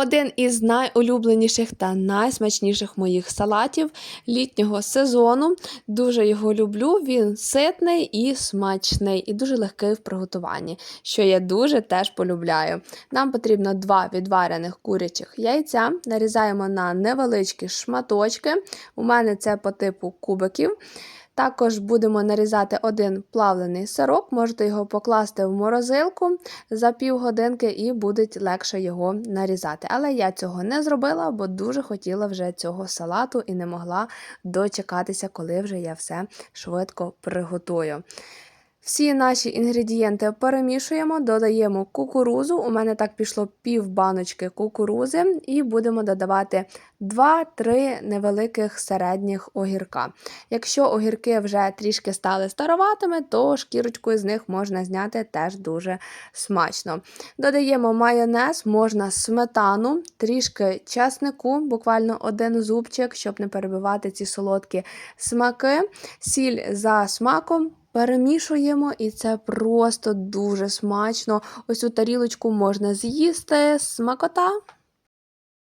Один із найулюбленіших та найсмачніших моїх салатів літнього сезону. Дуже його люблю. Він ситний і смачний, і дуже легкий в приготуванні, що я дуже теж полюбляю. Нам потрібно два відварених курячих яйця. Нарізаємо на невеличкі шматочки. У мене це по типу кубиків. Також будемо нарізати один плавлений сирок, можете його покласти в морозилку за півгодинки і буде легше його нарізати. Але я цього не зробила, бо дуже хотіла вже цього салату і не могла дочекатися, коли вже я все швидко приготую. Всі наші інгредієнти перемішуємо, додаємо кукурузу. У мене так пішло пів баночки кукурузи, і будемо додавати 2-3 невеликих середніх огірка. Якщо огірки вже трішки стали староватими, то шкірочку з них можна зняти теж дуже смачно. Додаємо майонез, можна сметану, трішки чеснику, буквально один зубчик, щоб не перебивати ці солодкі смаки, сіль за смаком. Перемішуємо, і це просто дуже смачно. Ось цю тарілочку можна з'їсти, смакота.